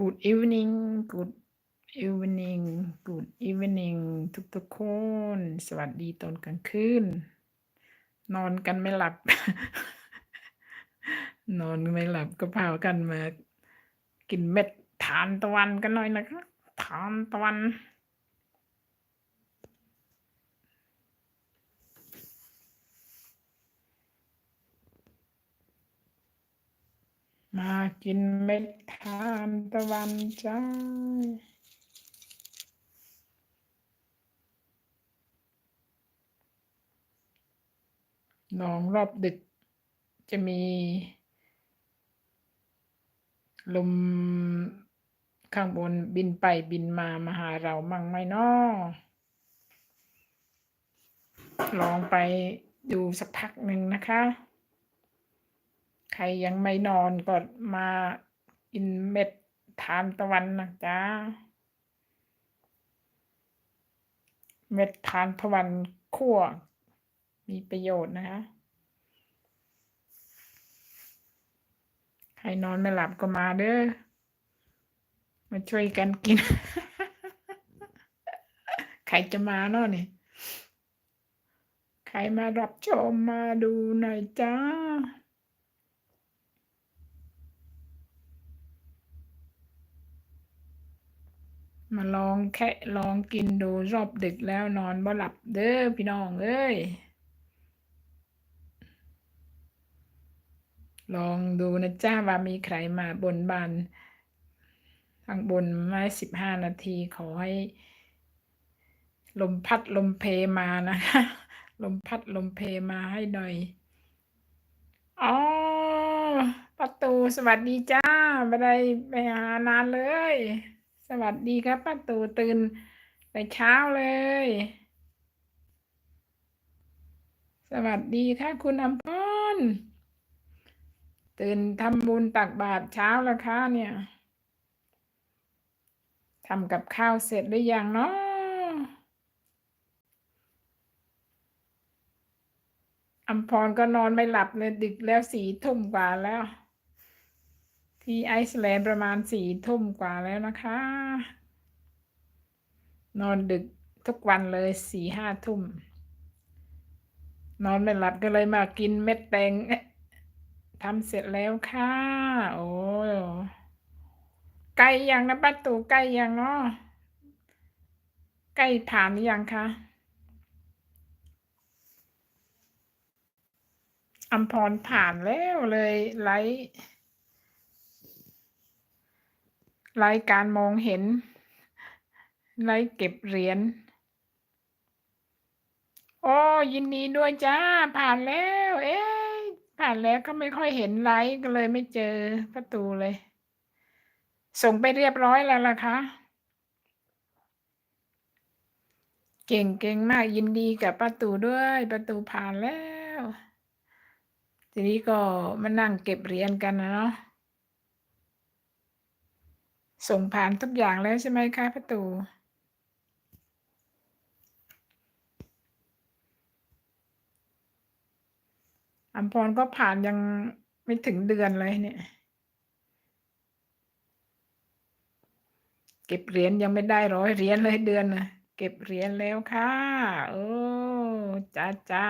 Good evening Good evening Good evening ทุกๆคน สวัสดีตอนกลางคืน นอนกันไม่หลับ นอนไม่หลับก็พากันมา กินเม็ดทานตะวันกันหน่อยนะคะทานตะวัน มากินเม็ดทานตะวันจ้าลองรอบดึกจะมี ลมข้างบนบินไปบินมามาหาเรามั่งไหมเนาะลองไปดูสักพักหนึ่งนะคะ ใครยังไม่นอนก็มากินเม็ดทานตะวันนะจ๊ะ เม็ดทานตะวันคั่ว มีประโยชน์นะคะใครนอนไม่หลับก็มาเด้อ มาช่วยกันกิน ใครจะมาเนาะนี่ ใครมารับชมมาดูหน่อยจ้า มาลองแค่ลองกินดูรอบดึกแล้วนอนบ่หลับเด้อพี่น้องเอ้ยลองดูนะจ้าว่ามีใครมาบนบานข้างบนไม่สิบห้านาทีขอให้ ลมพัดลมเพมานะคะลมพัดลมเพมาให้หน่อยอ๋อประตูสวัสดีจ้าไม่ได้ไปหานานเลย สวัสดีครับป้าตู่ตื่นแต่เช้าเลย สวัสดีค่ะคุณอำพรตื่นทำบุญตักบาตรเช้าแล้วค่ะเนี่ยทำกับข้าวเสร็จหรือยังเนาะอำพรก็นอนไม่หลับเลยดึกแล้วสีทุ่มกว่าแล้ว ที่ไอซ์แลนด์ประมาณสี่ทุ่มกว่าแล้วนะคะ นอนดึกทุกวันเลยสี่ห้าทุ่ม นอนไม่หลับก็เลยมากินเม็ดแตงทำเสร็จแล้วค่ะ โอ้ยใกล้ยังนะป้าตู่ใกล้ยังเนาะใกล้ผ่านหรือยังคะอัมพรผ่านแล้วเลยไลฟ์ ไลฟ์การมองเห็นไลฟ์เก็บเหรียญ โอ้ ยินดีด้วยจ้า ผ่านแล้ว เอ๊ะผ่านแล้วก็ไม่ค่อยเห็นไลฟ์ก็เลยไม่เจอประตูเลย ส่งไปเรียบร้อยแล้วล่ะคะ เก่งเก่งมากยินดีกับประตูด้วยประตูผ่านแล้ว ทีนี้ก็มานั่งเก็บเหรียญกันนะเนาะ ส่งผ่านทุกอย่างแล้วใช่ไหมคะประตูอัมพรก็ผ่านยังไม่ถึงเดือนเลยเนี่ย เก็บเหรียญยังไม่ได้ร้อยเหรียญเลยเดือนนะเก็บเหรียญแล้วค่ะ โอ้จ้าจ้า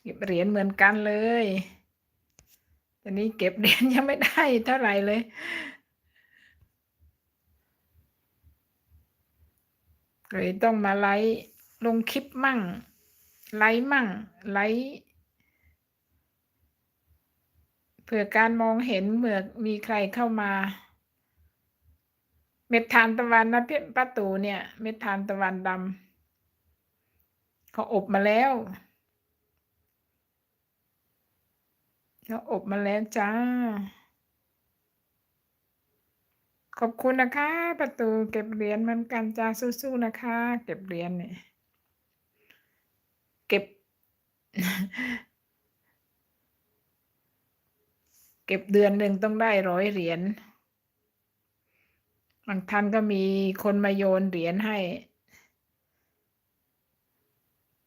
เก็บเหรียญเหมือนกันเลยตอนนี้เก็บเหรียญยังไม่ได้เท่าไหร่เลย เลยต้องมาไลฟ์ลงคลิปมั่ง ไลฟ์มั่ง ไลฟ์เผื่อการมองเห็นเมื่อมีใครเข้ามา เม็ดทานตะวันนะพี่ป้าตูเนี่ย เม็ดทานตะวันดำเขาอบมาแล้วเขาอบมาแล้วจ้า ขอบคุณนะคะ ประตูเก็บเหรียญเหมือนกันจ้าสู้ๆนะคะ เก็บเหรียญเนี่ยเก็บ เก็บเดือนหนึ่งต้องได้ร้อยเหรียญบางท่านก็มีคนมาโยนเหรียญให้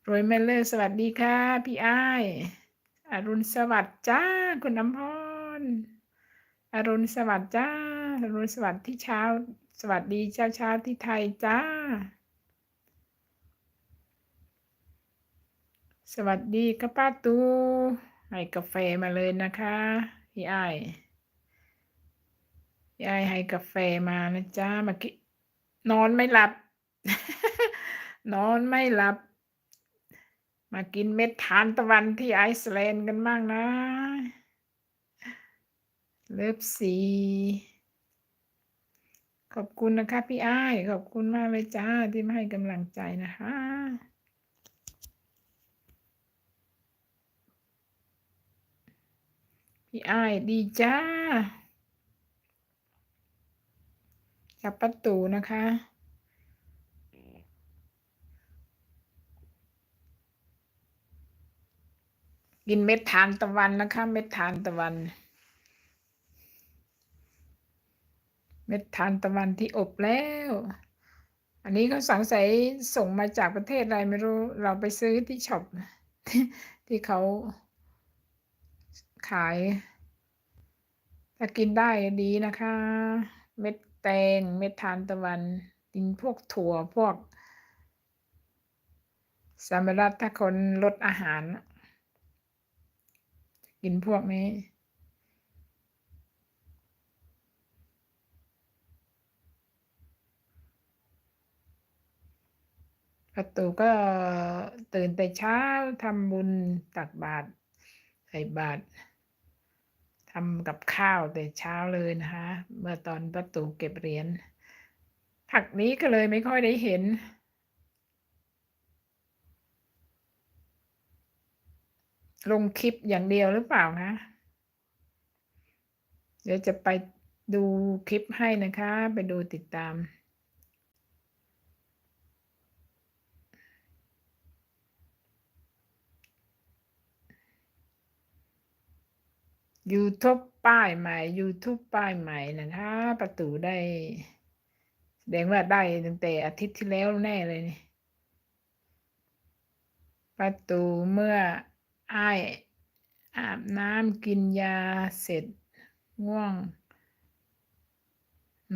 รวยแม่เลิศสวัสดีค่ะ พี่อ้ายอรุณสวัสดิ์จ้า คุณน้ำพรอรุณสวัสดิ์จ้า อรุณสวัสดิ์ที่เช้า สวัสดีเช้าเช้าที่ไทยจ้า สวัสดีครับป้าตูให้กาแฟมาเลยนะคะพี่ไอายพี่ไอายให้กาแฟมานะจ้าเมื่อกี้นอนไม่หลับ นอนไม่หลับ มากินเม็ดทานตะวันที่ไอซ์แลนด์กันบ้างนะเลิฟซี ขอบคุณนะคะ พี่อ้าย ขอบคุณมากเลยจ้าที่มาให้กำลังใจนะคะพี่อ้ายดีจ้าจากประตูนะคะ กินเม็ดทานตะวันนะคะ เม็ดทานตะวัน เม็ดทานตะวันที่อบแล้ว อันนี้เขาสงสัยส่งมาจากประเทศอะไรไม่รู้ เราไปซื้อที่ช็อปที่ที่เขาขาย ถ้ากินได้ดีนะคะ เม็ดแตง เม็ดทานตะวัน กินพวกถั่วพวกสำหรับถ้าคนลดอาหาร กินพวกนี้ ประตูก็ตื่นแต่เช้าทำบุญตักบาตรใส่บาตรทำกับข้าวแต่เช้าเลยนะคะ เมื่อตอนประตูเก็บเหรียญผักนี้ก็เลยไม่ค่อยได้เห็น ลงคลิปอย่างเดียวหรือเปล่าคะเดี๋ยวจะไปดูคลิปให้นะคะ ไปดูติดตาม YouTube ป้ายใหม่ YouTube ป้ายใหม่นะคะประตูได้แสดงว่าได้ตั้งแต่อาทิตย์ที่แล้วแน่เลยนี่ ประตูเมื่ออ้ายอาบน้ำกินยาเสร็จง่วง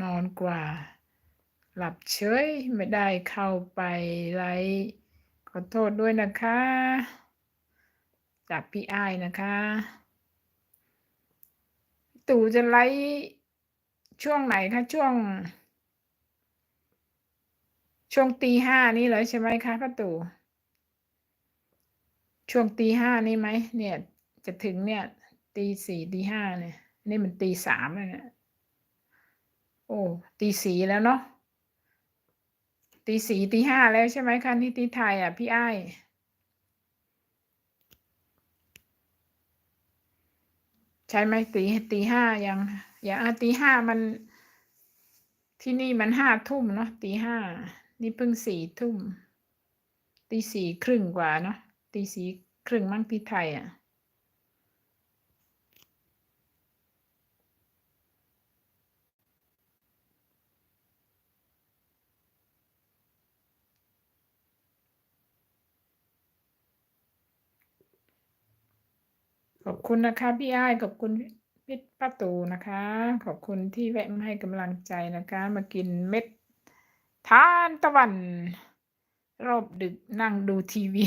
นอนกว่า หลับเฉยไม่ได้เข้าไปไลขอโทษด้วยนะคะ จากพี่อ้ายนะคะ ตู่จะไลฟ์ช่วงไหนคะช่วง ช่วงตีห้านี้เลยใช่ไหมคะป้าตู่ช่วงตีห้านี่ไหมเนี่ย จะถึงเนี่ย ตีสี่ตีห้าเนี่ย นี่มันตีสามแล้วเนี่ยโอ้ตีสี่แล้วเนาะตีสี่ตีห้าแล้วใช่ไหมคะที่ที่ไทยอะพี่ไอ้าย ใช่ไหมตีตีห้ายังอย่างอะตีห้ามัน ที่นี่มันห้าทุ่มเนาะตีห้านี่เพิ่งสี่ทุ่มตีสี่ครึ่งกว่าเนาะตีสี่ครึ่งมั้งที่ไทยอะ ขอบคุณนะคะพี่อ้ายขอบคุณพี่ป้าตูนะคะ ขอบคุณที่แวะมาให้กำลังใจนะคะ มากินเม็ดทานตะวัน รอบดึกนั่งดูทีวี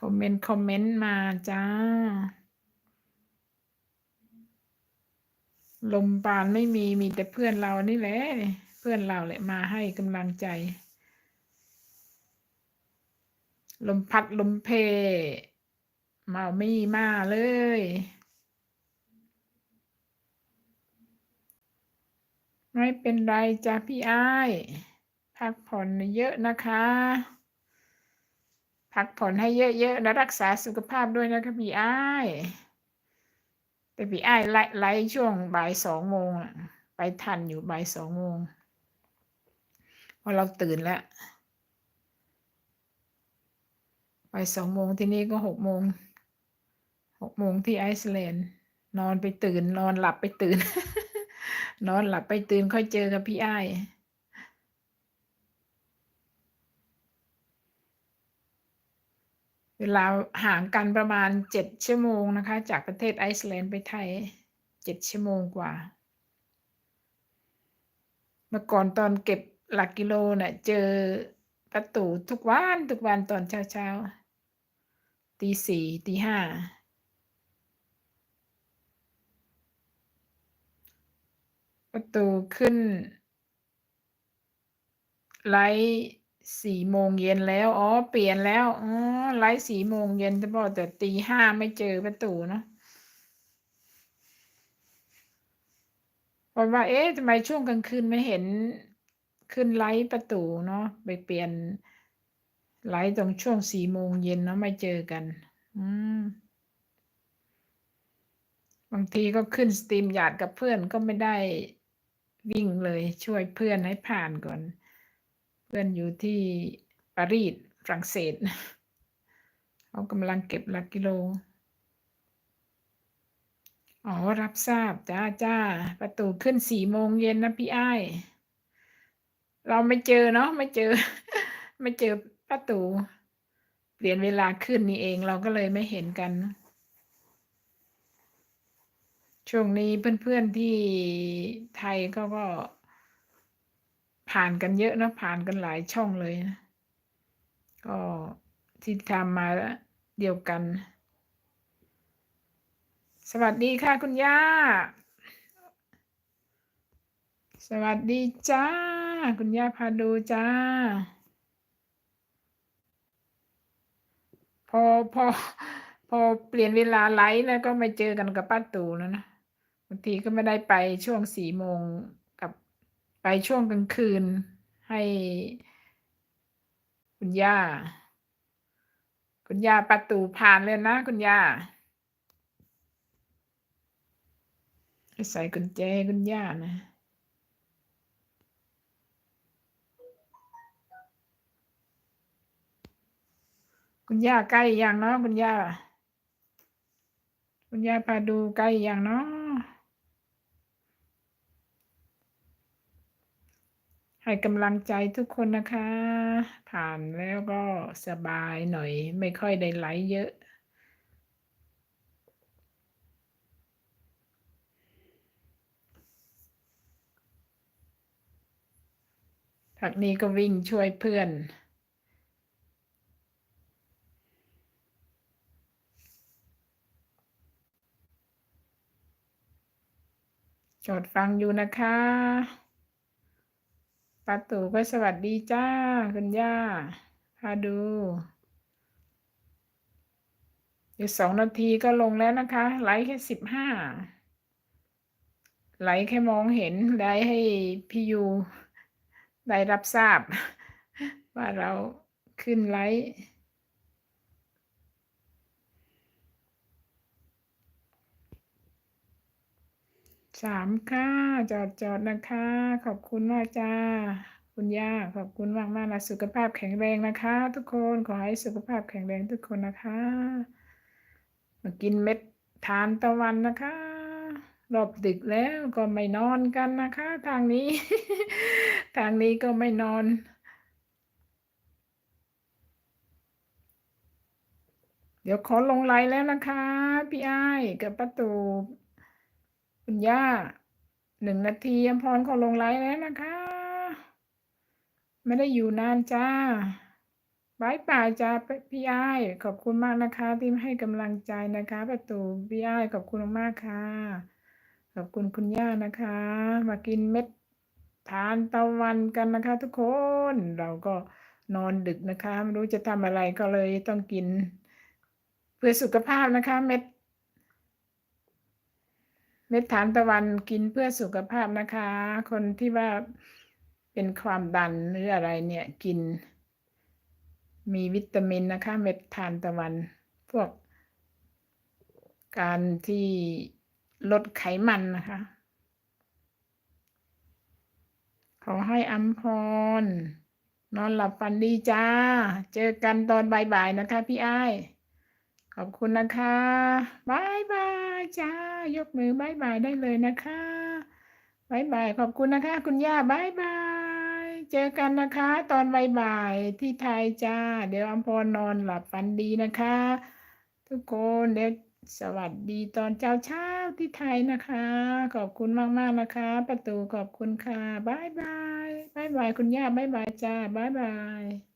คอมเมนต์ คอมเมนต์มาจ้า ลมปานไม่มีมีแต่เพื่อนเรานี่แหละ เพื่อนเราแหละมาให้กำลังใจ ลมพัดลมเพเมาไม่มาเลย ไม่เป็นไรจ้าพี่อ้ายพักผ่อนเยอะนะคะ พักผ่อนให้เยอะๆและรักษาสุขภาพด้วยนะคะพี่อ้ายแต่พี่อ้ายไล่ไล่ช่วงบ่ายสองโมงไปทันอยู่บ่ายสองโมงพอเราตื่นแล้ว บ่ายสองโมงที่นี่ก็หกโมงหกโมงที่ไอซ์แลนด์นอนไปตื่น นอนหลับไปตื่น นอนหลับไปตื่นค่อยเจอกับพี่ไอ้เวลาห่างกันประมาณเจ็ดชั่วโมงนะคะ จากประเทศไอซ์แลนด์ไปไทยเจ็ดชั่วโมงกว่า เมื่อก่อนตอนเก็บหลักกิโลเนะ่ะเจอประตูทุกวันทุกวันตอนเช้าเช้า ตีสี่ตีห้าประตูขึ้น ไลท์สี่โมงเย็นแล้ว อ๋อ เปลี่ยนแล้วอ๋อไลท์สี่โมงเย็นแต่บอกแต่ตีห้าไม่เจอประตูเนาะเพราะว่า เอ๊ะทำไมช่วงกลางคืนไม่เห็นขึ้นไลท์ประตูเนาะไปเปลี่ยน ไลท์ตรงช่วงสี่โมงเย็นเนาะไม่เจอกัน อืม บางทีก็ขึ้นสตรีมหยาดกับเพื่อนก็ไม่ได้วิ่งเลยช่วยเพื่อนให้ผ่านก่อน เพื่อนอยู่ที่ปารีสฝรั่งเศสเขากำลังเก็บหลักกิโล อ๋อ รับทราบ จ้าจ้า ประตูขึ้นสี่โมงเย็นนะพี่อ้าย เราไม่เจอเนาะไม่เจอ ไม่เจอ ประตูเปลี่ยนเวลาขึ้นนี่เองเราก็เลยไม่เห็นกัน ช่วงนี้เพื่อนๆที่ไทยเขาก็ ผ่านกันเยอะนะผ่านกันหลายช่องเลยนะก็ที่ทำมาเดียวกัน สวัสดีค่ะคุณย่า สวัสดีจ้า คุณย่าพาดูจ้า พอพอพอเปลี่ยนเวลาไลฟ์แล้วก็ไม่เจอกันกับป้าตู่แล้วนะบางทีก็ไม่ได้ไปช่วงสี่โมงกับไปช่วงกลางคืนให้คุณย่า คุณย่าป้าตู่ผ่านเลยนะคุณย่าใส่กุญแจคุณย่านะ คุณย่าใกล้อยังเนาะคุณย่า คุณย่าพาดูใกล้อยังเนาะให้กำลังใจทุกคนนะคะ ผ่านแล้วก็สบายหน่อย ไม่ค่อยได้ไหลเยอะทักนี้ก็วิ่งช่วยเพื่อน จดฟังอยู่นะคะป้าตู่ก็สวัสดีจ้า คุณย่าพาดูอีกสองนาทีก็ลงแล้วนะคะ ไลค์แค่สิบห้าไลค์แค่มองเห็นได้ให้พี่ยูได้รับทราบ ว่าเราขึ้นไลค์ สามค่ะจอดจอดนะคะ ขอบคุณมากจ้า คุณย่าขอบคุณมากมากนะสุขภาพแข็งแรงนะคะ ทุกคนขอให้สุขภาพแข็งแรงทุกคนนะคะมากินเม็ดทานตะวันนะคะรอบดึกแล้วก็ไม่นอนกันนะคะ ทางนี้ ทางนี้ก็ไม่นอนเดี๋ยวขอลงไลน์แล้วนะคะ พี่ไอ้กับประตู คุณย่าหนึ่งนาทียมพรขอลงไลน์แล้วนะคะ ไม่ได้อยู่นานจ้าบายบายจ้าพี่ไอ้ขอบคุณมากนะคะ ที่ให้กำลังใจนะคะ ประตูพี่ไอ้ขอบคุณมากค่ะ ขอบคุณคุณย่านะคะ มากินเม็ดทานตะวันกันนะคะ ทุกคนเราก็นอนดึกนะคะ ไม่รู้จะทำอะไรก็เลยต้องกิน เพื่อสุขภาพนะคะ เม็ด เม็ดทานตะวันกินเพื่อสุขภาพนะคะ คนที่ว่าเป็นความดันหรืออะไรเนี่ยกิน มีวิตามินนะคะ เม็ดทานตะวัน พวก การที่ลดไขมันนะคะ ขอให้อัมพร นอนหลับฝันดีจ้า เจอกันตอนบ่ายๆนะคะพี่อ้าย ขอบคุณนะคะบายบายจ้ายกมือบายบายได้เลยนะคะบายบายขอบคุณนะคะ คุณย่าบายบายเจอกันนะคะ ตอนบ่ายๆที่ไทยจ้า เดี๋ยวอัมพรนอนหลับฝันดีนะคะ ทุกคนเดี๋ยวสวัสดีตอนเช้าเช้าที่ไทยนะคะ ขอบคุณมากๆนะคะ ประตูขอบคุณค่ะบายบายบายบายคุณย่าบายบายจ้าบายบาย